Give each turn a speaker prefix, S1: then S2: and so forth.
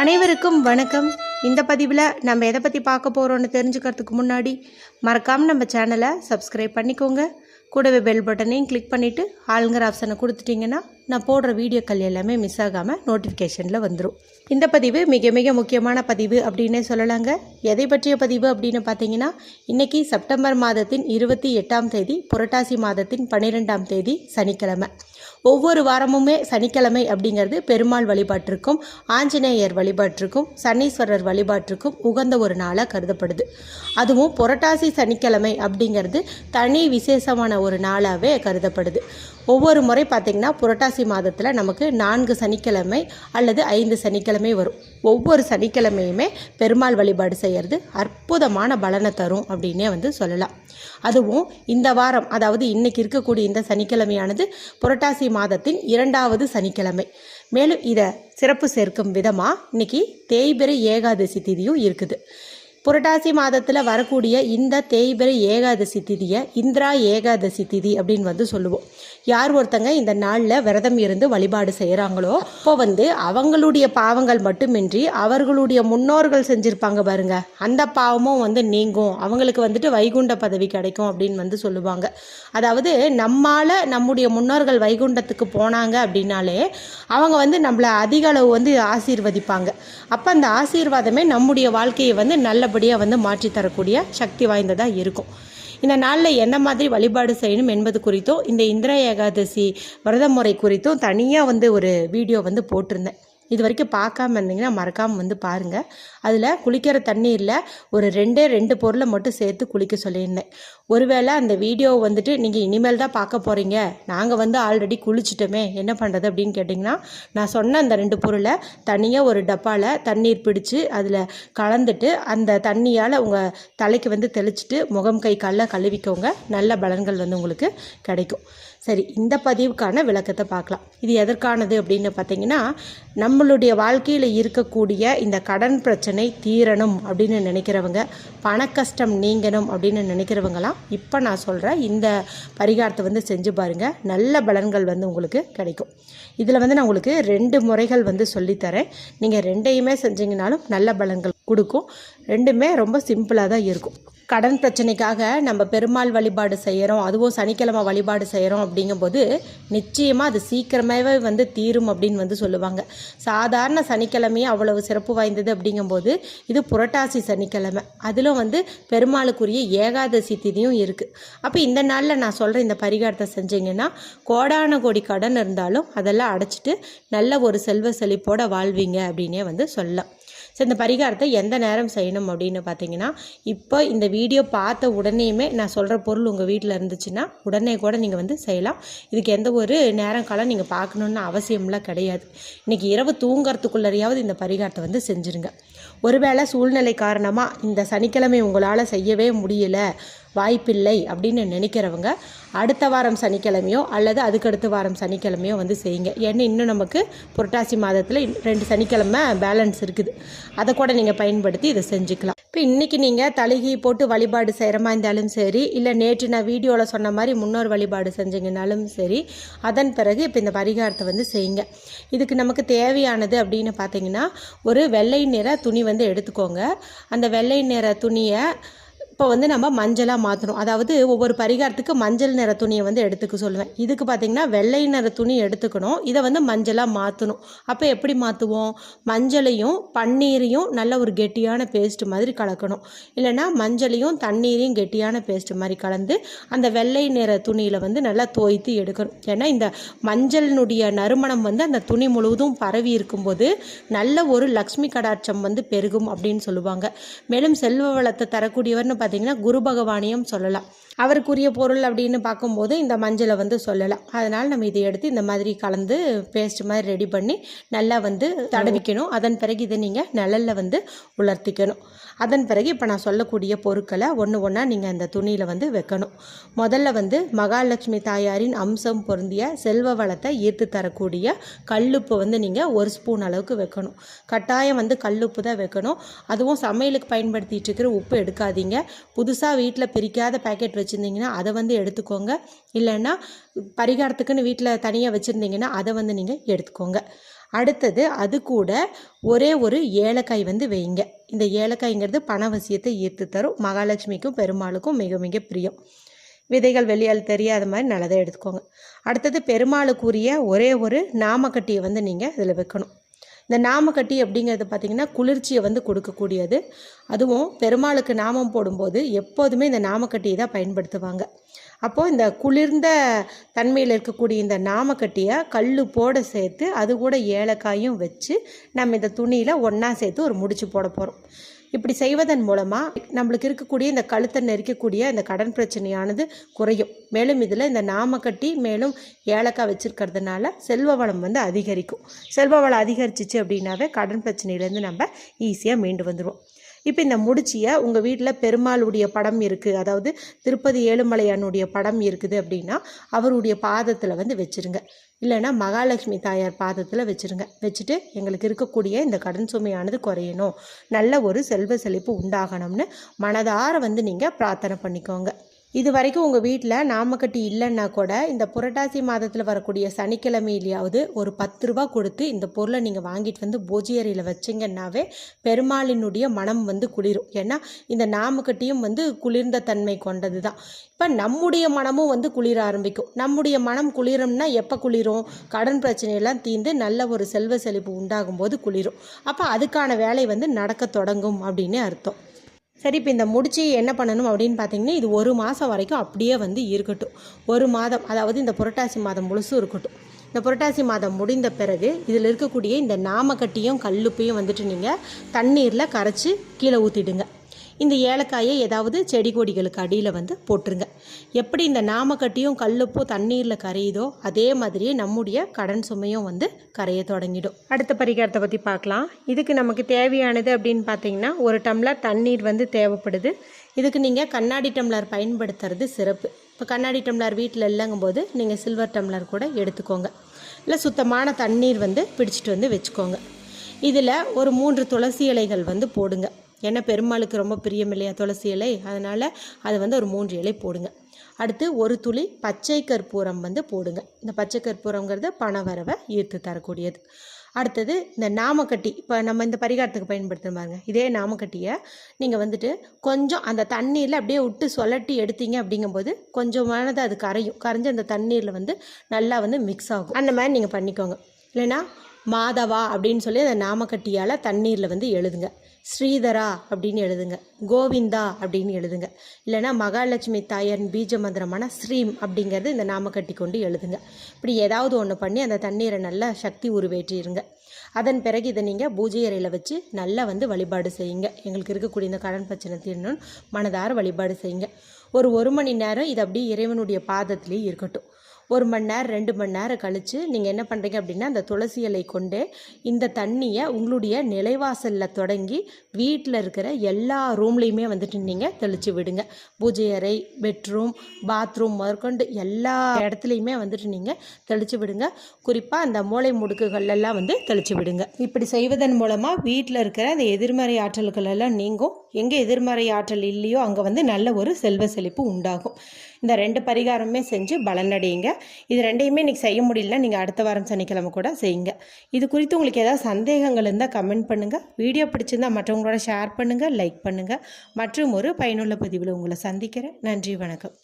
S1: அனைவருக்கும் வணக்கம். இந்த பதிவில் நம்ம எதை பற்றி பார்க்க போகிறோன்னு தெரிஞ்சுக்கிறதுக்கு முன்னாடி மறக்காமல் நம்ம சேனலை சப்ஸ்கிரைப் பண்ணிக்கோங்க. கூடவே பெல் பட்டனையும் கிளிக் பண்ணிவிட்டு ஆளுங்கிற ஆப்ஷனை கொடுத்துட்டிங்கன்னா நான் போடுற வீடியோக்கள் எல்லாமே மிஸ் ஆகாமல் நோட்டிஃபிகேஷனில் வந்துடும் இந்த பதிவு மிக மிக முக்கியமான பதிவு அப்படின்னே சொல்லலாங்க. எதை பற்றிய பதிவு அப்படின்னு பார்த்தீங்கன்னா இன்றைக்கி செப்டம்பர் மாதத்தின் இருபத்தி எட்டாம் தேதி புரட்டாசி மாதத்தின் பன்னிரெண்டாம் தேதி சனிக்கிழமை. ஒவ்வொரு வாரமுமே சனிக்கிழமை அப்படிங்கிறது பெருமாள் வழிபாட்டிற்கும் ஆஞ்சநேயர் வழிபாட்டிற்கும் சனீஸ்வரர் வழிபாட்டிற்கும் உகந்த ஒரு நாளாக கருதப்படுது. அதுவும் புரட்டாசி சனிக்கிழமை அப்படிங்கிறது தனி விசேஷமான ஒரு நாளாகவே கருதப்படுது. ஒவ்வொரு முறை பார்த்திங்கன்னா புரட்டாசி மாதத்தில் நமக்கு நான்கு சனிக்கிழமை அல்லது ஐந்து சனிக்கிழமை வரும். ஒவ்வொரு சனிக்கிழமையுமே பெருமாள் வழிபாடு செய்கிறது அற்புதமான பலனை தரும் அப்படின்னே வந்து சொல்லலாம். அதுவும் இந்த வாரம் அதாவது இன்றைக்கி இருக்கக்கூடிய இந்த சனிக்கிழமையானது புரட்டாசி மாதத்தின் இரண்டாவது சனிக்கிழமை. மேலும் இதை சிறப்பு சேர்க்கும் விதமாக இன்னைக்கு தேய்பிரை ஏகாதசி திதியும் இருக்குது. புரட்டாசி மாதத்தில் வரக்கூடிய இந்த தேய்பிரை ஏகாதசி திதியை இந்திரா ஏகாதசி திதி அப்படின்னு வந்து சொல்லுவோம். யார் ஒருத்தங்க இந்த நாளில் விரதம் இருந்து வழிபாடு செய்கிறாங்களோ அப்போ வந்து அவங்களுடைய பாவங்கள் மட்டுமின்றி அவர்களுடைய முன்னோர்கள் செஞ்சுருப்பாங்க பாருங்க. அந்த பாவமும் வந்து நீங்கும். அவங்களுக்கு வந்துட்டு வைகுண்ட பதவி கிடைக்கும் அப்படின்னு வந்து சொல்லுவாங்க. அதாவது நம்மால் நம்முடைய முன்னோர்கள் வைகுண்டத்துக்கு போனாங்க அப்படின்னாலே அவங்க வந்து நம்மளை அதிக அளவு வந்து ஆசீர்வதிப்பாங்க. அப்போ அந்த ஆசீர்வாதமே நம்முடைய வாழ்க்கையை வந்து நல்ல நல்லபடியாக வந்து மாற்றி தரக்கூடிய சக்தி வாய்ந்ததாக இருக்கும். இந்த நாளில் என்ன மாதிரி வழிபாடு செய்யணும் என்பது குறித்தும் இந்த இந்திரா ஏகாதசி விரத முறை குறித்தும் தனியாக வந்து ஒரு வீடியோ வந்து போட்டிருந்தேன். இது வரைக்கும் பார்க்காம இருந்தீங்கன்னா மறக்காமல் வந்து பாருங்கள் அதில் குளிக்கிற தண்ணீரில் ஒரு ரெண்டே ரெண்டு பொருளை மட்டும் சேர்த்து குளிக்க சொல்லியிருந்தேன். ஒருவேளை அந்த வீடியோ வந்துட்டு நீங்கள் இனிமேல் தான் பார்க்க போகிறீங்க நாங்கள் வந்து ஆல்ரெடி குளிச்சிட்டோமே என்ன பண்ணுறது அப்படின்னு கேட்டிங்கன்னா நான் சொன்ன அந்த ரெண்டு பொருளை தனியாக ஒரு டப்பாவில் தண்ணீர் பிடிச்சு அதில் கலந்துட்டு அந்த தண்ணியால் உங்கள் தலைக்கு வந்து தெளிச்சிட்டு முகம் கை காலில் கழுவிக்கோங்க. நல்ல பலன்கள் வந்து உங்களுக்கு கிடைக்கும். சரி இந்த பதிவுக்கான விளக்கத்தை பார்க்கலாம். இது எதற்கானது அப்படின்னு பார்த்தீங்கன்னா நம்மளுடைய வாழ்க்கையில் இருக்கக்கூடிய இந்த கடன் பிரச்சனை தீரணும் அப்படின்னு நினைக்கிறவங்க பண கஷ்டம் நீங்கணும் அப்படின்னு நினைக்கிறவங்களாம் இப்போ நான் சொல்கிறேன் இந்த பரிகாரத்தை வந்து செஞ்சு பாருங்கள் நல்ல பலன்கள் வந்து உங்களுக்கு கிடைக்கும். இதில் வந்து நான் உங்களுக்கு ரெண்டு முறைகள் வந்து சொல்லித்தரேன் நீங்கள் ரெண்டையுமே செஞ்சீங்கனாலும் நல்ல பலன்கள் கொடுக்கும். ரெண்டுமே ரொம்ப சிம்பிளாக தான் இருக்கும். கடன் பிரச்சனைக்காக நம்ம பெருமாள் வழிபாடு செய்கிறோம் அதுவும் சனிக்கிழமை வழிபாடு செய்கிறோம் அப்படிங்கும்போது நிச்சயமாக அது சீக்கிரமாகவே வந்து தீரும் அப்படின்னு வந்து சொல்லுவாங்க. சாதாரண சனிக்கிழமையே அவ்வளவு சிறப்பு வாய்ந்தது அப்படிங்கும்போது இது புரட்டாசி சனிக்கிழமை. அதிலும் வந்து பெருமாளுக்குரிய ஏகாதசி திதியும் இருக்குது அப்போ இந்த நாளில் நான் சொல்கிற இந்த பரிகாரத்தை செஞ்சீங்கன்னா கோடான கோடி கடன் இருந்தாலும் அதெல்லாம் அடைச்சிட்டு நல்ல ஒரு செல்வ செழிப்போட வாழ்வீங்க அப்படின்னே வந்து சொல்லலாம். ஸோ இந்த பரிகாரத்தை எந்த நேரம் செய்யணும் அப்படின்னு பார்த்தீங்கன்னா இப்போ இந்த வீடியோ பார்த்த உடனேயுமே நான் சொல்கிற பொருள் உங்கள் வீட்டில் இருந்துச்சுன்னா உடனே கூட நீங்கள் வந்து செய்யலாம். இதுக்கு எந்த ஒரு நேரம் காலம் நீங்கள் பார்க்கணுன்னு அவசியம்லாம் கிடையாது. இன்றைக்கி இரவு தூங்கிறதுக்குள்ளறையாவது இந்த பரிகாரத்தை வந்து செஞ்சுருங்க. ஒருவேளை சூழ்நிலை காரணமாக இந்த சனிக்கிழமை உங்களால் செய்யவே முடியலை வாய்ப்பில்லை அப்படின்னு நினைக்கிறவங்க அடுத்த வாரம் சனிக்கிழமையோ அல்லது அதுக்கடுத்த வாரம் சனிக்கிழமையோ வந்து செய்யுங்க. ஏன்னா இன்னும் நமக்கு புரட்டாசி மாதத்தில் ரெண்டு சனிக்கிழமை பேலன்ஸ் இருக்குது. அதை கூட நீங்கள் பயன்படுத்தி இதை செஞ்சுக்கலாம். இப்போ இன்றைக்கி நீங்கள் தழுகி போட்டு வழிபாடு செய்கிற மாதிரி இருந்தாலும் சரி இல்லை நேற்று நான் வீடியோவில் சொன்ன மாதிரி முன்னோர் வழிபாடு செஞ்சீங்கனாலும் சரி அதன் பிறகு இப்போ இந்த பரிகாரத்தை வந்து செய்யுங்க. இதுக்கு நமக்கு தேவையானது அப்படின்னு பார்த்தீங்கன்னா ஒரு வெள்ளை நிற துணி வந்து எடுத்துக்கோங்க. அந்த வெள்ளை நிற துணியை இப்போ வந்து நம்ம மஞ்சளாக மாற்றணும் அதாவது ஒவ்வொரு பரிகாரத்துக்கு மஞ்சள் நிற துணியை வந்து எடுத்துக்க சொல்லுவேன். இதுக்கு பார்த்திங்கன்னா வெள்ளை நிற துணி எடுத்துக்கணும். இதை வந்து மஞ்சளாக மாற்றணும் அப்போ எப்படி மாற்றுவோம் மஞ்சளையும் பன்னீரையும் நல்ல ஒரு கெட்டியான பேஸ்ட் மாதிரி கலக்கணும். இல்லைன்னா மஞ்சளையும் தண்ணீரையும் கெட்டியான பேஸ்ட் மாதிரி கலந்து அந்த வெள்ளை நிற துணியில் வந்து நல்லா தோய்த்து எடுக்கணும். ஏன்னா இந்த மஞ்சளினுடைய நறுமணம் வந்து அந்த துணி முழுவதும் பரவி இருக்கும்போது நல்ல ஒரு லக்ஷ்மி கடாட்சம் வந்து பெருகும் அப்படின்னு சொல்லுவாங்க. மேலும் செல்வ வளத்தை தரக்கூடியவர்னு பார்த்தீங்கன்னா குரு பகவானையும் சொல்லலாம். அவருக்குரிய பொருள் அப்படின்னு பார்க்கும்போது இந்த மஞ்சளை வந்து சொல்லலாம். அதனால் நம்ம இதை எடுத்து இந்த மாதிரி கலந்து பேஸ்ட் மாதிரி ரெடி பண்ணி நல்லா வந்து தடவிக்கணும். அதன் பிறகு இதை நீங்கள் நிழலில் வந்து உலர்த்திக்கணும். அதன் பிறகு இப்போ நான் சொல்லக்கூடிய பொருட்களை ஒன்று ஒன்றா நீங்கள் அந்த துணியில் வந்து வைக்கணும். முதல்ல வந்து மகாலட்சுமி தாயாரின் அம்சம் பொருந்திய செல்வ வளத்தை ஈர்த்து தரக்கூடிய கல்லுப்பு வந்து நீங்கள் ஒரு ஸ்பூன் அளவுக்கு வைக்கணும். கட்டாயம் வந்து கல்லுப்பு தான் வைக்கணும். அதுவும் சமையலுக்கு பயன்படுத்திட்டு இருக்கிற உப்பு எடுக்காதீங்க. புதுசாக வீட்டில் பிரிக்காத பேக்கெட் வச்சுருந்தீங்கன்னா அதை வந்து எடுத்துக்கோங்க. இல்லைன்னா பரிகாரத்துக்குன்னு வீட்டில் தனியாக வச்சுருந்தீங்கன்னா அதை வந்து நீங்கள் எடுத்துக்கோங்க. அடுத்தது அது கூட ஒரே ஒரு ஏலக்காய் வந்து வைங்க. இந்த ஏலக்காய்ங்கிறது பணவசியத்தை ஈர்த்து தரும். மகாலட்சுமிக்கும் பெருமாளுக்கும் மிக மிக பிரியம். விதைகள் வெளியால் தெரியாத மாதிரி நல்லதை எடுத்துக்கோங்க. அடுத்தது பெருமாளுக்குரிய ஒரே ஒரு நாமக்கட்டியை வந்து நீங்கள் இதில் வைக்கணும். இந்த நாமக்கட்டி அப்படிங்கிறது பார்த்திங்கன்னா குளிர்ச்சியை வந்து கொடுக்கக்கூடியது. அதுவும் பெருமாளுக்கு நாமம் போடும்போது எப்போதுமே இந்த நாமக்கட்டியை தான் பயன்படுத்துவாங்க. அப்போது இந்த குளிர்ந்த தன்மையில் இருக்கக்கூடிய இந்த நாமக்கட்டியை கல் போட சேர்த்து அது கூட ஏலக்காயும் வச்சு நம்ம இந்த துணியில் ஒன்றா சேர்த்து ஒரு முடிச்சு போட போகிறோம் இப்படி செய்வதன் மூலமாக நம்மளுக்கு இருக்கக்கூடிய இந்த கழுத்தை நெரிக்கக்கூடிய இந்த கடன் பிரச்சனையானது குறையும். மேலும் இதில் இந்த நாமக்கட்டி மேலும் ஏலக்காய் வச்சுருக்கிறதுனால செல்வ வளம் வந்து அதிகரிக்கும். செல்வ வளம் அதிகரிச்சிச்சு அப்படின்னாவே கடன் பிரச்சனையிலேருந்து நம்ம ஈஸியாக மீண்டு வந்துடுவோம் இப்போ இந்த முடிச்சியை உங்கள் வீட்டில் பெருமாளுடைய படம் இருக்குது அதாவது திருப்பதி ஏழுமலையானுடைய படம் இருக்குது அப்படின்னா அவருடைய பாதத்தில் வந்து வச்சுருங்க. இல்லைன்னா மகாலட்சுமி தாயார் பாதத்தில் வச்சுருங்க. வச்சுட்டு எங்களுக்கு இருக்கக்கூடிய இந்த கடன் சுமையானது குறையணும். நல்ல ஒரு செல்வ செழிப்பு உண்டாகணும்னு மனதார வந்து நீங்கள் பிரார்த்தனை பண்ணிக்கோங்க. இது வரைக்கும் உங்கள் வீட்டில் நாமக்கட்டி இல்லைன்னா கூட இந்த புரட்டாசி மாதத்தில் வரக்கூடிய சனிக்கிழமையிலையாவது ஒரு பத்து ரூபா கொடுத்து இந்த பொருளை நீங்கள் வாங்கிட்டு வந்து பூஜை அறையில் வச்சிங்கன்னாவே பெருமாளினுடைய மனம் வந்து குளிரும். ஏன்னா இந்த நாமக்கட்டியும் வந்து குளிர்ந்த தன்மை கொண்டது தான் இப்போ நம்முடைய மனமும் வந்து குளிர ஆரம்பிக்கும். நம்முடைய மனம் குளிரும்னா எப்போ குளிரும்? கடன் பிரச்சனையெல்லாம் தீர்ந்து நல்ல ஒரு செல்வ செழிப்பு உண்டாகும் போது குளிரும். அப்போ அதுக்கான வேலை வந்து நடக்க தொடங்கும் அப்படின்னு அர்த்தம். சரி இப்போ இந்த முடிச்சு என்ன பண்ணணும் அப்படின்னு பார்த்தீங்கன்னா இது ஒரு மாதம் வரைக்கும் அப்படியே வந்து இருக்கட்டும். ஒரு மாதம் அதாவது இந்த புரட்டாசி மாதம் முழுசும் இருக்கட்டும். இந்த புரட்டாசி மாதம் முடிந்த பிறகு இதில் இருக்கக்கூடிய இந்த நாமக்கட்டியும் கல்லுப்பையும் வந்துட்டு நீங்கள் தண்ணீரில் கரைச்சி கீழே ஊற்றிடுங்க இந்த ஏலக்காயை ஏதாவது செடி கொடிகளுக்கு அடியில் வந்து போட்டுருங்க. எப்படி இந்த நாமக்கட்டியும் கல்லுப்போ தண்ணீரில் கரையுதோ அதே மாதிரியே நம்முடைய கடன் சுமையும் வந்து கரைய தொடங்கிடும். அடுத்த பரிகாரத்தை பற்றி பார்க்கலாம். இதுக்கு நமக்கு தேவையானது அப்படின்னு பார்த்தீங்கன்னா ஒரு டம்ளர் தண்ணீர் வந்து தேவைப்படுது. இதுக்கு நீங்கள் கண்ணாடி டம்ளர் பயன்படுத்துறது சிறப்பு. இப்போ கண்ணாடி டம்ளர் வீட்டில் இல்லைங்கும்போது நீங்கள் சில்வர் டம்ளர் கூட எடுத்துக்கோங்க. இல்லை சுத்தமான தண்ணீர் வந்து பிடிச்சிட்டு வந்து வச்சுக்கோங்க. இதில் ஒரு மூன்று துளசி இலைகள் வந்து போடுங்க. ஏன்னா பெருமாளுக்கு ரொம்ப பிரியம் இல்லையா துளசி இலை? அதனால் அதை வந்து ஒரு மூன்று இலை போடுங்க. அடுத்து ஒரு துளி பச்சை கற்பூரம் வந்து போடுங்க. இந்த பச்சை கற்பூரங்கிறது பணவரவை ஈர்த்து தரக்கூடியது. அடுத்தது இந்த நாமக்கட்டி இப்போ நம்ம இந்த பரிகாரத்துக்கு பயன்படுத்துகிற பாருங்க. இதே நாமக்கட்டியை நீங்கள் வந்துட்டு கொஞ்சம் அந்த தண்ணீரில் அப்படியே விட்டு சொலட்டி எடுத்தீங்க அப்படிங்கும்போது கொஞ்சமானது அது கரையும். கரைஞ்சி அந்த தண்ணீரில் வந்து நல்லா வந்து மிக்ஸ் ஆகும். அந்த மாதிரி நீங்கள் பண்ணிக்கோங்க. இல்லைன்னா மாதவா அப்படின்னு சொல்லி அந்த நாமக்கட்டியால் தண்ணீரில் வந்து எழுதுங்க. ஸ்ரீதரா அப்படின்னு எழுதுங்க. கோவிந்தா அப்படின்னு எழுதுங்க. இல்லைனா மகாலட்சுமி தாயரின் பீஜ மந்திரமான ஸ்ரீம் அப்படிங்கிறது இந்த நாமக்கட்டி கொண்டு எழுதுங்க. இப்படி ஏதாவது ஒன்று பண்ணி அந்த தண்ணீரை நல்லா சக்தி உருவேற்றிடுங்க அதன் பிறகு இதை நீங்கள் பூஜை அறையில் வச்சு நல்லா வந்து வழிபாடு செய்யுங்க. எங்களுக்கு இருக்கக்கூடிய இந்த கடன் பிரச்சனை தீரணும்னு மனதார வழிபாடு செய்யுங்க. ஒரு ஒரு மணி நேரம் இது அப்படியே இறைவனுடைய பாதத்துலேயே இருக்கட்டும். ஒரு மணி நேரம் ரெண்டு மணி நேரம் கழித்து நீங்கள் என்ன பண்ணுறீங்க அப்படின்னா அந்த துளசி இலை கொண்டு இந்த தண்ணியை உங்களுடைய நிலைவாசலில் தொடங்கி வீட்டில் இருக்கிற எல்லா ரூம்லேயுமே வந்துட்டு நீங்கள் தெளித்து விடுங்க. பூஜை அறை பெட்ரூம் பாத்ரூம் முதற்கொண்டு எல்லா இடத்துலையுமே வந்துட்டு நீங்கள் தெளித்து விடுங்க. குறிப்பாக அந்த மூளை முடுக்குகள்லாம் வந்து தெளித்து விடுங்க. இப்படி செய்வதன் மூலமாக வீட்டில் இருக்கிற அந்த எதிர்மறை ஆற்றல்கள் எல்லாம் நீங்கும். எங்கே எதிர்மறை ஆற்றல் இல்லையோ அங்கே வந்து நல்ல ஒரு செல்வ செழிப்பு உண்டாகும். இந்த ரெண்டு பரிகாரமே செஞ்சு பலனடையுங்க இது ரெண்டையுமே இன்றைக்கி செய்ய முடியலன்னா நீங்கள் அடுத்த வாரம் சனிக்கிழமை கூட செய்யுங்க. இது குறித்து உங்களுக்கு ஏதாவது சந்தேகங்கள் இருந்தால் கமெண்ட் பண்ணுங்கள் வீடியோ பிடிச்சிருந்தா மற்றவங்களோட ஷேர் பண்ணுங்கள் லைக் பண்ணுங்கள் மற்றும் ஒரு பயனுள்ள பதிவில் உங்களை சந்திக்கிறேன். நன்றி வணக்கம்.